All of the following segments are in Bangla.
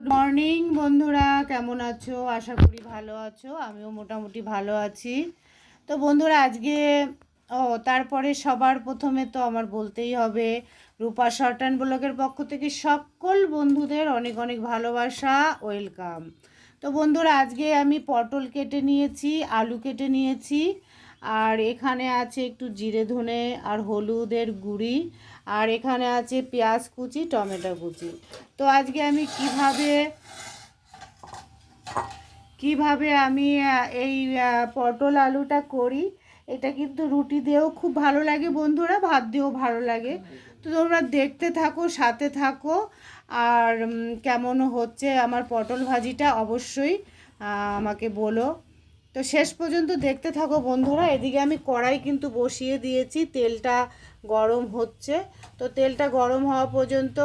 মর্নিং বন্ধুরা। কেমন আছো? আশা করি ভালো আছো। আমিও মোটামুটি ভালো আছি। তো বন্ধুরা, আজকে, ও, তারপরে সবার প্রথমে তো আমার বলতেই হবে, রূপা শর্ট অ্যান্ড ব্লগের পক্ষ থেকে সকল বন্ধুদের অনেক অনেক ভালোবাসা, ওয়েলকাম। তো বন্ধুরা, আজকে আমি পটল কেটে নিয়েছি, আলু কেটে নিয়েছি, আর এখানে আছে একটু জিরে ধনে আর হলুদের গুঁড়ি, আর এখানে আছে পেঁয়াজ কুচি, টমেটো কুচি। তো আজকে আমি কীভাবে কীভাবে আমি এই পটল আলুটা করি, এটা কিন্তু রুটি দিয়েও খুব ভালো লাগে বন্ধুরা, ভাত দিয়েও ভালো লাগে। তো তোমরা দেখতে থাকো, সাথে থাকো। আর কেমন হচ্ছে আমার পটল ভাজিটা অবশ্যই আমাকে বলো। তো শেষ পর্যন্ত দেখতে থাকো বন্ধুরা। এদিকে আমি কড়াই কিন্তু বসিয়ে দিয়েছি, তেলটা গরম হচ্ছে। তো তেলটা গরম হওয়া পর্যন্ত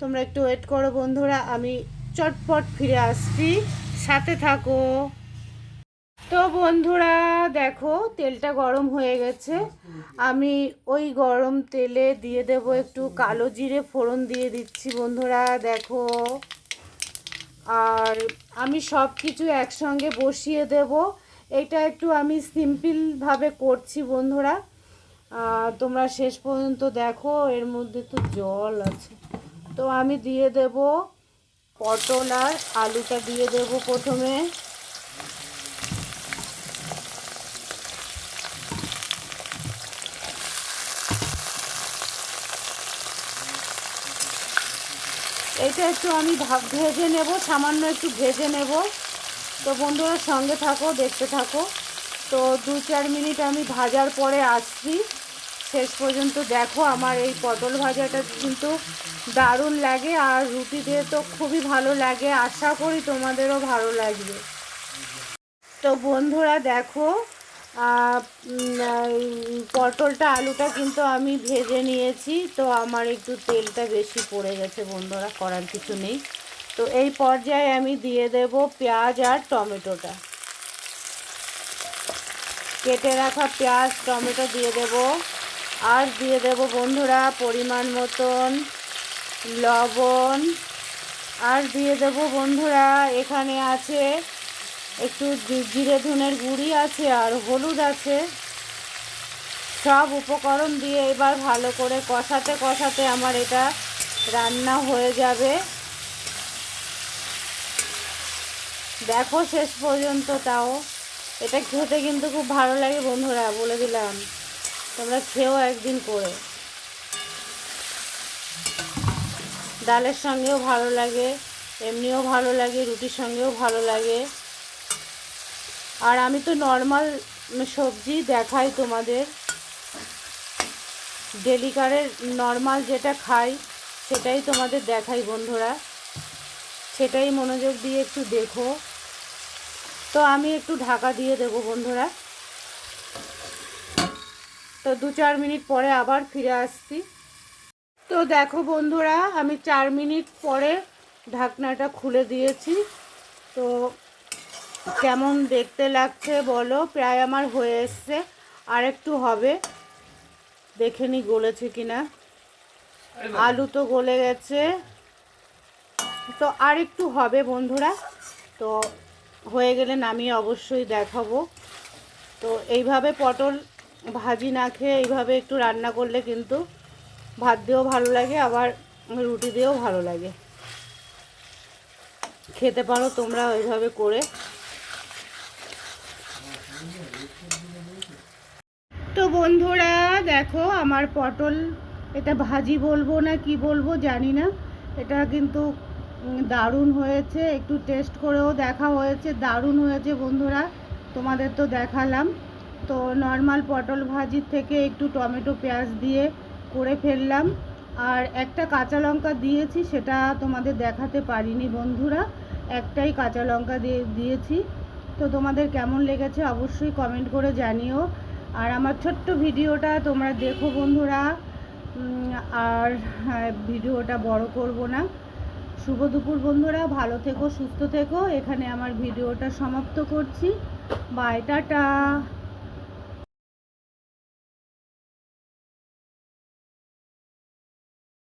তোমরা একটু ওয়েট করো বন্ধুরা। আমি চটপট ফিরে আসছি। সাথে থাকো। তো বন্ধুরা, দেখো, তেলটা গরম হয়ে গেছে। আমি ওই গরম তেলে দিয়ে দেব একটু কালো জিরে ফোড়ন দিয়ে দিচ্ছি বন্ধুরা, দেখো। আর আমি সব কিছু একসঙ্গে বসিয়ে দেব। এটা একটু আমি সিম্পলভাবে করছি বন্ধুরা। তোমরা শেষ পর্যন্ত দেখো, এর মধ্যে তো জল আছে। তো আমি দিয়ে দেব পটল আর আলুটা দিয়ে দেব প্রথমে। এটা একটু আমি ভেজে নেব, সামান্য একটু ভেজে নেব। তো বন্ধুরা সঙ্গে থাকো, দেখতে থাকো। তো দু চার মিনিট আমি ভাজার পরে আসছি। শেষ পর্যন্ত দেখো আমার এই পটল ভাজাটা কিন্তু দারুণ লাগে আর রুটি দিয়ে তো খুবই ভালো লাগে, আশা করি তোমাদেরও ভালো লাগবে। তো বন্ধুরা দেখো পটলটা, আলুটা কিন্তু আমি ভেজে নিয়েছি। তো আমার একটু তেলটা বেশি পড়ে গেছে বন্ধুরা, করার কিছু নেই। তো এই পর্যায়ে আমি দিয়ে দেব পেঁয়াজ আর টমেটোটা। কেটে রাখা পেঁয়াজ, টমেটো দিয়ে দেব। আর দিয়ে দেব বন্ধুরা পরিমাণ মতন লবণ। আর দিয়ে দেব বন্ধুরা এখানে আছে একটু জিরে ধনের গুঁড়ি আছে আর হলুদ আছে। সব উপকরণ দিয়ে এবার ভালো করে কষাতে কষাতে আমার এটা রান্না হয়ে যাবে। দেখো শেষ পর্যন্ত তাও। এটা খেতে কিন্তু খুব ভালো লাগে বন্ধুরা, বলে দিলাম। তোমরা খেয়েও একদিন করে। ডালের সঙ্গেও ভালো লাগে, এমনিও ভালো লাগে, রুটির সঙ্গেও ভালো লাগে। আর আমি তো নর্মাল সবজি দেখাই তোমাদের। ডেলিকারের নর্মাল যেটা খাই, সেটাই তোমাদের দেখাই বন্ধুরা। সেটাই মনোযোগ দিয়ে একটু দেখো। তো আমি একটু ঢাকা দিয়ে দেবো বন্ধুরা। তো দু চার মিনিট পরে আবার ফিরে আসছি। তো দেখো বন্ধুরা, আমি চার মিনিট পরে ঢাকনাটা খুলে দিয়েছি। তো কেমন দেখতে লাগছে বলো? প্রায় আমার হয়ে এসছে। আর একটু হবে। দেখে নি গলেছে কিনা। আলু তো গলে গেছে। তো আর একটু হবে বন্ধুরা। তো হয়ে গেলে নামিয়ে অবশ্যই দেখাবো। তো এইভাবে পটল ভাজি না খেয়ে এইভাবে একটু রান্না করলে কিন্তু ভাত দিয়েও ভালো লাগে আবার রুটি দিয়েও ভালো লাগে। খেতে পারো তোমরা ওইভাবে করে। তো বন্ধুরা, দেখো আমার পটল, এটা ভাজি বলব না কি বলব জানি না। এটা কিন্তু দারুণ হয়েছে, একটু টেস্ট করেও দেখা হয়েছে, দারুণ হয়েছে বন্ধুরা, তোমাদের তো দেখালাম। তো নর্মাল পটল ভাজির থেকে একটু টমেটো পেঁয়াজ দিয়ে করে ফেললাম। আর একটা কাঁচা লঙ্কা দিয়েছি, সেটা তোমাদের দেখাতে পারিনি বন্ধুরা। একটাই কাঁচা লঙ্কা দিয়ে দিয়েছি। তো তোমাদের কেমন লেগেছে অবশ্যই কমেন্ট করে জানিও। আর আমার ছোট্ট ভিডিওটা তোমরা দেখো বন্ধুরা। আর হ্যাঁ, ভিডিওটা বড় করব না। শুভ দুপুর বন্ধুরা ভালো থেকো সুস্থ থেকো। এখানে আমার ভিডিওটা সমাপ্ত করছি। Bye tata.